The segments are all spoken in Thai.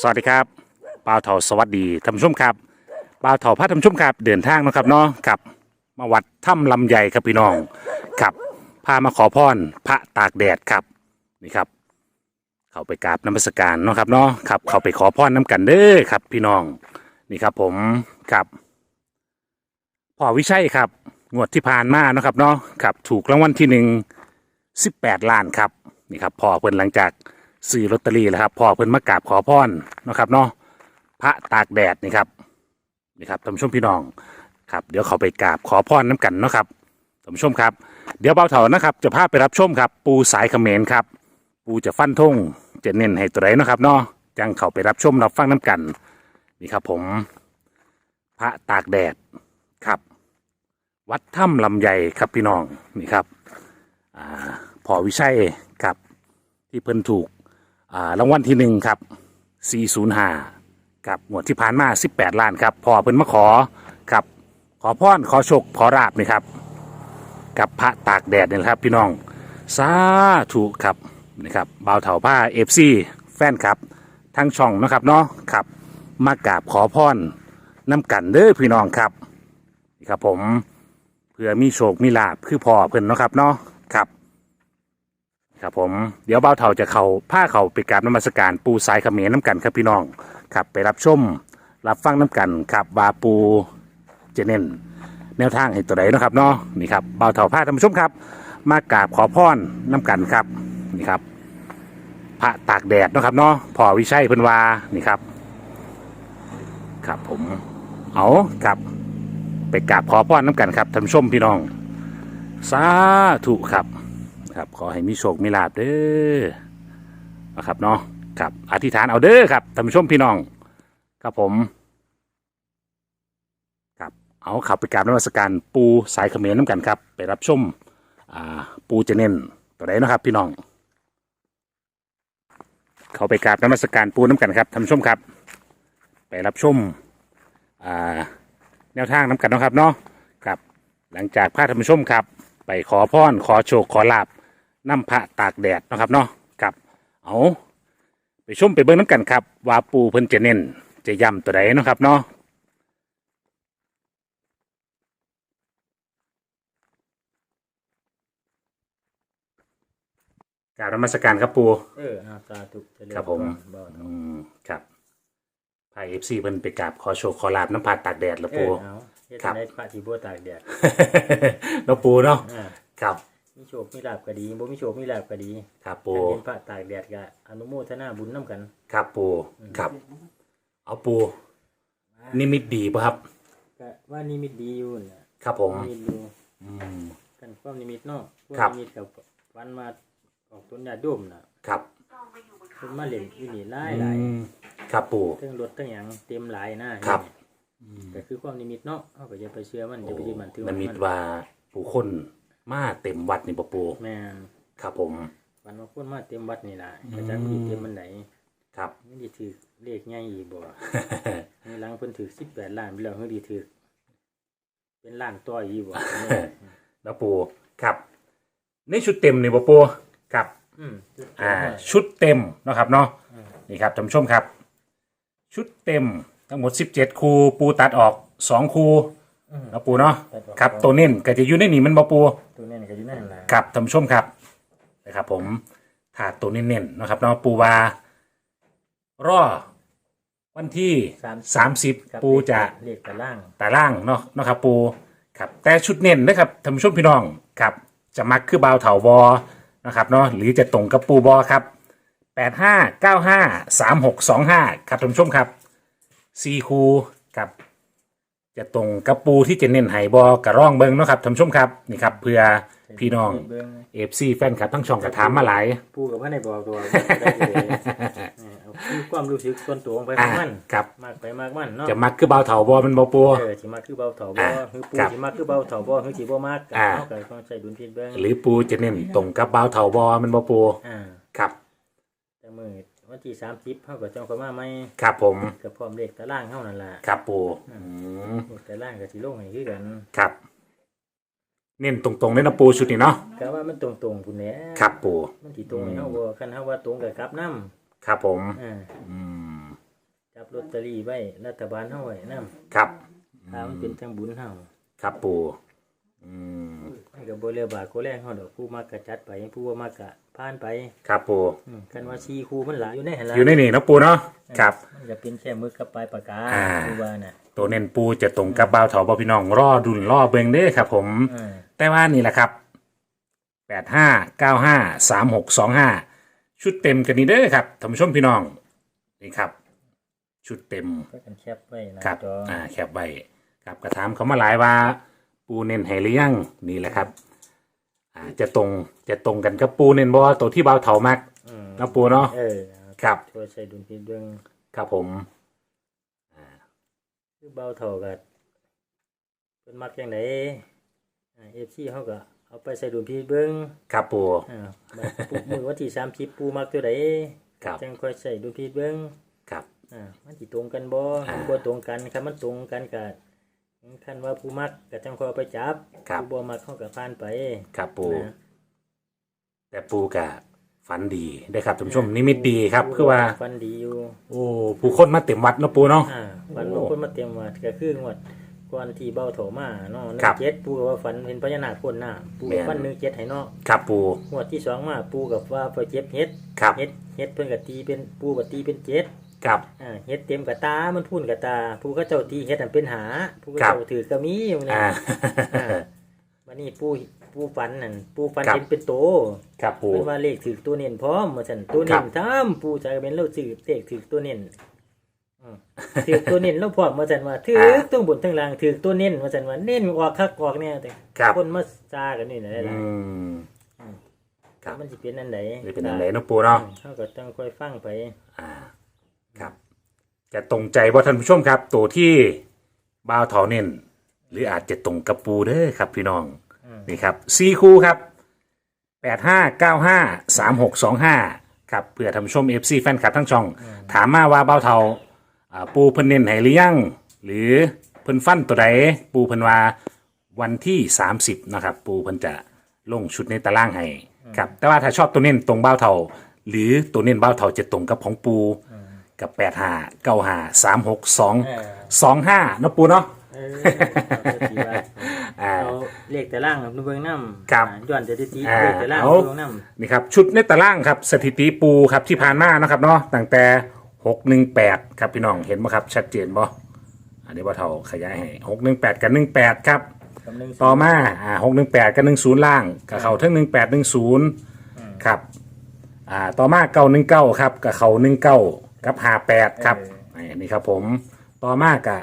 สวัสดีครับบ่าวเถาสวัสดีท่านผู้ชมครับบ่าวเถาพาท่านผู้ชมครับเดินทางนะครับเนาะครับมาวัดถ้ำลำใหญ่ครับพี่น้องครับพามาขอพรพระตากแดดครับนี่ครับ เข้าไปกราบน้ำมศการเนาะครับเนาะครับเข้าไปขอพรน้ำกันเด้อครับ พี่น้องนี่ครับผมครับพ่อวิชัยครับงวดที่ผ่านมาเนาะครับเนาะครับถูกรางวัลที่หนึ่งสิบแปดล้านครับนี่ครับพ่อเพิ่นหลังจาก ซื้อลอตเตอรี่แล้วครับพ่อเพิ่นมากราบขอพรนะครับเนาะพระตากแดดนี่ครับนี่ครับท่านผู้ชมพี่น้องครับ เดี๋ยวเขาไปกราบขอพรน้ำกันเนาะครับท่านผู้ชมครับ เดี๋ยวเบาเถานะครับ จะพาไปรับชมครับ ปูสายเขมรครับ ปูจะฟันธงจะเน้นให้ตัวไหนเนาะครับเนาะจังเขาไปรับชมรับฟังน้ำกันนี่ครับ ผม พระตากแดดครับ วัดถ้ำลำใหญ่ครับพี่น้องนี่ครับอ่าพอวิชัยครับ ที่เพิ่นถูก อ่ารางวัลที่หนึ่งครับ405กับงวดที่ผ่านมา 18 ล้านครับพอเพิ่นมาขอครับ ขอพรขอโชคขอราบนี่ครับ กับพระตากแดดนี่แหละครับพี่น้องสาธุครับนี่ครับบ่าวเถาผ้าเอฟซีแฟนครับทั้งช่องนะครับเนาะครับ มากราบขอพรน้ำกันเด้อพี่น้องครับนี่ครับผมเพื่อมีโชคมีลาบคือพอเพิ่นเนาะครับเนาะครับ ครับผมเดี๋ยวเบ้าเถาจะเขาผ้าเขาไปกราบน้ำมัสการปูสายเขมรน้ำกันครับพี่น้องครับไปรับชมรับฟังน้ำกันครับวาปูเจเน่นแนวทางให้ตัวใดเนาะครับเนาะนี่ครับเบ้าเถาผ้าท่านผู้ชมครับ มากราบขอพรน้ำกันครับนี่ครับ พระตากแดดเนาะครับเนาะพอวิชัยเพิ่นวานี่ครับ ครับผมเอาครับ ไปกราบขอพรน้ำกันครับท่านผู้ชมพี่น้องสาธุครับ ครับ ขอให้มีโชคมีลาบเด้อนะครับเนาะครับอธิษฐานเอาเด้อครับท่านผู้ชมพี่น้อง ครับผม ครับเอาขับไปกราบนมัสการปูสายเขมรน้ำกันครับ ไปรับชมอ่าปูจะเน้นตัวไหนนะครับ พี่น้อง เขาไปกราบนมัสการปูน้ำกันครับท่านผู้ชมครับ ไปรับชมอ่าแนวทางน้ำกันเนาะครับเนาะครับ หลังจากพาท่านผู้ชมครับ ไปขอพรขอโชคขอลาบ น้ำพระตากแดดเนาะครับเนาะครับเอาไปชมไปเบิ่งน้ำกันครับ ว่าปูเพิ่นจะเน้นจะย้ำตัวใดเนาะครับเนาะกรารนมัสการครับปู เอออาสาธุเจญครับผมบ่อืมครับพายเอฟซีเพิ่นไปกราบขอโชคขอลาบน้ำพระตากแดดแล้วเอปู อเอาเฮ็ดครับ ได้พระที่บ่ตากแดดแล้วปูเนาะ อ่าครับ มีโชคมีลาภก็ดีบ่มีโชคมีลาภก็ดีครับถ้าปูเห็นพระตากแดดก็อนุโมทนาบุญนํกัน ครับปูครับ เอาปูนิมิตดีป่ะครับก็ว่านิมิตดีอยู่น่ะครับผมนิมิตอยู่อืมกันความนิมิตเนาะความครับนิมิตกับวันมาออกต้นญาติโยมน่ะครับเพิ่นมาเล่นอยู่นี่หลายอืหลายมครับปูทั้งรถทั้งหยังเต็มหลายนะครับอืมก็คือความนิมิตเนาะเฮาก็อย่าไปเชื่อมันอย่าไปยึดมันถือมันมีว่าผู้คน มาเต็มวัดนี่ปะปูแม่นครับผม วันมาคนมาเต็มวัดนี่ล่ะก็จักมีเต็มมันไหนครับไม่ได้ถือเลขใหญ่อีกบ่ในหลังเพิ่นถือสิบแปดล้านไปแล้วเพิ่นดีถือเป็นล้านต่ออีกบ่แล้วปูครับ ในชุดเต็มนี่ปะปูครับ อืมอ่า ชุดเต็มเนาะครับเนาะนี่ครับท่านผู้ชมครับ ชุดเต็มทั้งหมด 17 คูปูตัดออก 2 คู แล้วปูเนาะครับตัวเน้นก็จะอยู่ในนี่มันบ่ปู ตัวนี้ก็อยู่นั่นล่ะครับท่านผู้ชมครับนะครับ ผมถาดตัวเน้นๆนะครับเนาะปูวารอวันที่30ครับปูจะเลขตารางตารางเนาะเนาะครับ ปูครับแต่ชุดเน้นนะครับท่านผู้ชมพี่น้องครับ จะมักคือบาวเถาวอนะครับเนาะหรือจะตรงกับปูบอครับ8 5 9 5 3 6 2 5ครับท่านผู้ชมครับซีคูครับ จะตรงกับปูที่จะเน้นไห้บอกระร่องเบิงเนาะครับท่านผู้ชมครับนี่ครับเพื่อพี่น้องเบิ่งเอฟซีแฟนคลับทั้งช่องกระถามมาหลาย ปู่กับพระในบอกตัวได้เลยเออเอาคือความรู้สึกส่วนตัวของไปขอ่าองมันครับ มากไปมากมันเนาะจะมักคือบาวเถาบอมันบอปู เออสิมาคือเบาเถาบ่อ่าคือปู่ครับสิมาคือเบาเถาบ่คือสิบ่มากอ่า เฮาก็ต้องใช้ดุลพินิจเบิ่งหรือปูจะเน้นตรงกับบาวเถาบอมันบอปูอ่าครับแต่มื้อ วันที่30เฮาก็จ้องเข้ามาใหม่ครับผมก็พร้อมเลขตารางเฮานั่นล่ะครับปูอืมแต่ล่างกับสีลงให้คือกันครับ เน้นตรงๆเลยนะปูชุดนี้เนาะก็ว่ามันตรงๆพุ่นแหละครับปูมันสิตรงให้เฮาบ่คันเฮาว่าตรงกับกลับนำครับผมอ่าอืมลอตเตอรี่ไว้รัฐบาลเฮาไว้นำครับถ้ามันเป็นทางบุญเฮาครับปูอืม มันก็บ่เรือบาทโคแรงเฮาดอกผู้มักก็จัดไปผู้บ่มักก็ผ่านไปครับปูอืมคันว่า4คู่มันหลายอยู่ในหั่นล่ะอยู่ในนี่เนาะปูเนาะครับ มันจะเป็นแค่มึกกับปลายปากกาอ่า ผู้ว่าน่ะตัวเน้นปูจะตรงกับบ่าวเถาบ่พี่น้องรอดุลรอเบิงเด้อครับ ผม อ่าแต่ว่านี่แหละครับแปดห้าเก้าห้าสามหกสองห้าชุดเต็มกันนี่เด้อครับท่านผู้ชมพี่น้องนี่ครับ ชุดเต็ม ก็กันแคปไว้นะครับ จออ่าแคบไว้ครับกระถามเขามาหลายว่า ปูเน้นให้หรือยังนี่แหละครับอ่าจะตรงจะตรงกันกับปูเน้นบ่ตัวที่บ่าวเถามักอืมนะปูเนาะเออครับ ช่วยใส่ดุลพินิจเบิ่งครับผมคือเบาเท่ากับเพิ่นมักจังไดอ่า FC เฮาก็เอาไปใส่ดุลพินิจเบิ่งครับปูอ่าบัดปูมื้อวันที่30ปูมักตัวใดครับจังค่อยใส่ดุลพินิจเบิ่ง ครับ อ่ามันสิตรงกันบ่อ่า มันบ่ตรงกันคันมันตรงกันก็ คันว่าผู้มักก็จังค่อยเอาไปจับครับ ผู้บ่มักเขาก็ผ่านไปครับปูนะแต่ปูกะฝันดีได้อครับท่านผู้ชมนิมิตดีครับคือว่า ฟันดีอยู่โอ้ผู้คนมาเต็มวัดเนาะปูเนาะ อ่าฟันบางคนมาเตรียมวัดก็คืองวดก่อนที่เบ้าโถมาเนาะหนึ่ครังบเจ็ดปูก็ว่าฝันเห็นพญานาคพ่นหน้าปูแม่น ฟันหนึ่งเจ็ดให้เนาะครับปูงวดที่สองมาปูกับว่าไปเจ็บเฮ็ดครับ เฮ็ดเฮ็ดเพิ่นก็ตีเป็นปูก็ตีเป็นเจ็ด ครับอ่าเฮ็ดเต็มกับตา มันพุ่นกับตาปูก็เจ้าตีเฮ็ดอันเป็นหาปูก็ครับเจ้าถือกระมีอยู่นะอ่าอ่า วันนี้ปูปูฝันนั่นปูฝันครับ เห็นเป็นโตครับปูเพิ่นว่าเลขถือตัวเน้นพร้อมว่าซั่นตัวครัเน้บนทำปูจะเป็นเราถือเลขถือตัวเน้นอืมถือตัวเน้นเราพร้อมว่าซั่นว่าถือต้องบนทั้งล่างถือตัวเน้นว่าซั่นว่าเน้นออกคักออกเนี่ยแต่ครับ คนมาซากันนี่แหละหอืลายมครับๆมันสิเป็นอันใดนี่เป็นอะไรเนาะปูเนาะเฮาก็ต้องค่อยฟังไป อ่า ครับจะตรงใจว่าท่านผู้ชมครับ ตัวที่บ่าวเถาเน้นหรืออาจจะตรงกับปูเด้อครับพี่น้องอืมนี่ครับสี่คู่ครับแปดห้าเก้าห้าสามหกสองห้าครับเพื่อท่านผู้ชมเอฟซีแฟนคลับทั้งช่อง ถามมาว่าบ่าวเถาอ่าปูเพิ่นเน้นให้หรือยังหรือเพิ่นฟันตัวใดปูเพิ่นว่าวันที่30นะครับ ปูเพิ่นจะลงชุดในตารางให้ครับแต่ว่าถ้าชอบตัวเน้นตรงบ่าวเถาหรือตัวเน้นบ่าวเถาจะตรงกับของปู กับแปดห้าเก้าห้าสามหกสองเออสองห้าเนาะปูเนาะ เออเอาสิว่าอ่า เอาเลขแต่ล่างกับเบิ่งนำครับย้อนจะได้ตีอ่าเลขแต่ล่างเอา เบิ่งนำนี่ครับชุดในตารางครับสถิติปูครับที่ผ่านมานะครับเนาะตั้งแต่หกหนึ่งแปดครับพี่น้องเห็นไหมครับ ชัดเจนบ่อันนี้ว่าเท่าขยายให้หกหนึ่งแปดกับหนึ่งแปดครับ กับหนึ่งต่อมาอ่าหกหนึ่งแปดกับหนึ่งศูนย์ล่างกับเขาทั้งหนึ่งแปดหนึ่งศูนย์ครับ อ่า ต่อมาเก้าหนึ่งเก้าครับกับเขาหนึ่งเก้า กับห้าแปดครับอันนี้ครับผมต่อมากับ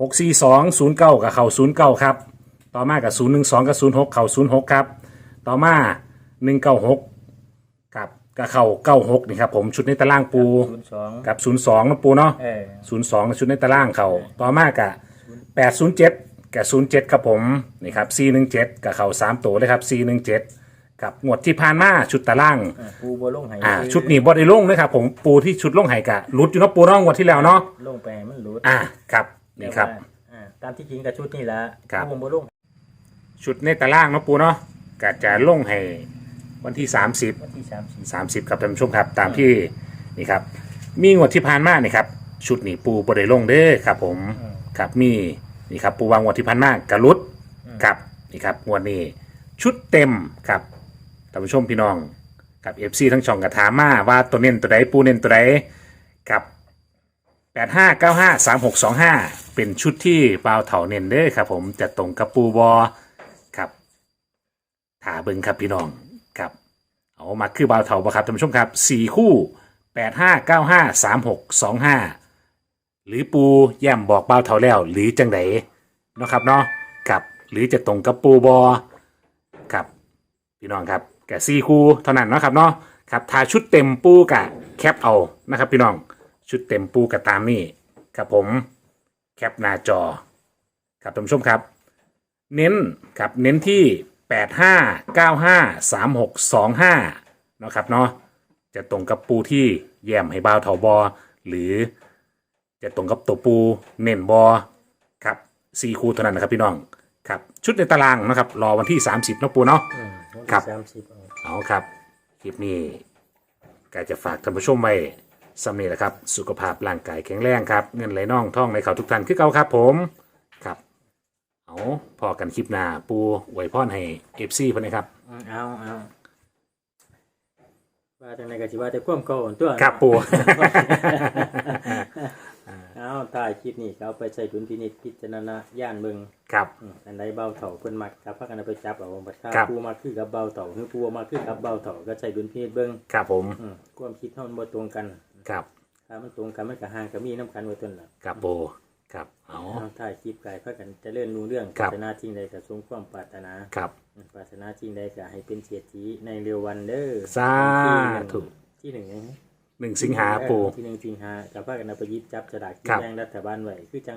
หกสี่สองศูนย์เก้ากับเขาศูนย์เก้าครับ ต่อมากับศูนย์หนึ่งสองกับศูนย์หกเขาศูนย์หกครับ ต่อมาหนึ่งเก้าหกกับกับเข่าเก้าหกนี่ครับผมชุดในตารางปูศูนย์สองกับศูนย์สองนะปูเนาะเออศูนย์สองชุดในตารางเขาต่อมากะแปดศูนย์เจ็ดกับศูนย์เจ็ดครับผมนี่ครับซีหนึ่งเจ็ดกับเข่าสามตัวเลยครับซีหนึ่งเจ็ด กับงวดที่ผ่านมาชุดตารางอ่าปูบ่ลงให้อ่าชุดนี้บอดี้ลงเลยครับผมปูที่ชุดลงไห้กะรุดอยู่เนาะปูเน้องวันที่แล้วเนาะลงไปให้มันหลุดอ่าครับนี่ครับ แต่ว่าอ่าตามที่จริงกับชุดนี่ละครับ ปูบ่ลงชุดในตารางเนาะปูเนาะกะจะลงให้วันที่สามสิบวันที่สามสิบสามสิบครับท่านผู้ชมครับตามที่นี่ครับ มีงวดที่ผ่านมานี่ครับชุดนี้ปูบริลงเด้อครับ ผมครับมีนี่ครับปูวางงวดที่ผ่านมากระลุดครับนี่ครับงวดนี้ชุดเต็มครับ ท่านผู้ชมพี่น้องกับเอฟซีทั้งช่องกระถามมาว่าตัวเน้นตัวใดปูเน้นตัวใดกับแปดห้าเก้าห้าสามหกสองห้าเป็นชุดที่บาวเถาเน้นเด้อครับผมจะตรงกับปูบอครับถาเบิงครับพี่น้องครับเอามาคือบาวเถาบ่ครับท่านผู้ชมครับสี่คู่แปดห้าเก้าห้าสามหกสองห้าหรือปูแย่มบอกบาวเถาแล้ว หรือจังไดเนาะครับเนาะกับหรือจะตรงกับปูบอครับพี่น้องครับ แก่สี่คู่เท่านั้นเนาะครับเนาะครับถ้าชุดเต็มปูกะแคปเอานะครับ พี่น้องชุดเต็มปูกะตามนี่ครับผมแคปหน้าจอครับท่านผู้ชมครับ เน้นครับเน้นที่ 8 5 9 5 3 6 2 5เนาะครับเนาะจะตรงกับปูที่แย้มให้บ่าวเถาบอหรือจะตรงกับตัวปูเน้นบอครับสี่คู่เท่านั้นนะครับพี่น้องครับชุดในตารางนะครับรอวันที่ 30เนาะปูเนาะอืมวันครัที่บสามสิบเอา เอาครับ คลิปนี้ก็จะฝากท่านผู้ชมไว้สำเนีแหละครับ สุขภาพร่างกายแข็งแรงครับ เงินไหลน่องท่องไหลเขาทุกท่านคือเก่าครับผมครับ เอาพอกันคลิปหน้าปูอวยพรให้เอฟซีเพิ่นนะครับ อืมเอาเอาว่าจังไดก็สิว่าแต่ความเก่าหั่นตัวครับปูเอาถ่ายคลิปนี้ก็เอาไปใช้ดุลพินิจพิจารณาย่านเบิ่งครับ อืมอันใดเบาเถ่าเพิ่นมักกับพากันเอาไปจับเอาบัดค่าครับ ผู้มาคือกับเบาเถ่าคือผู้มาคือกับเบาเถ่าก็ใช้ดุลพินิจเบิ่งครับผมอืมความคิดเฮามันบ่ตรงกันครับถ้ามันตรงกันมันก็ห่างก็มีน้ำกันไว้ต้นล่ะครับปูครับเอา เอาถ่ายคลิปกายพากันเจริญรุ่งเรื่องครัปบรารถนาจริงใดก็สมความปรารถนา ครับอืมปรารถนาจริงใดก็ให้เป็นเศรษฐีในเร็ววันเด้อสาธุ ที่หนึ่งที่หนึ่ง หนึ่งสิงหาปู ที่หนึ่งสิงหากับพากันเอาไปหยิบจับสลากกินครับแบ่งรัฐบาลไว้คือจัง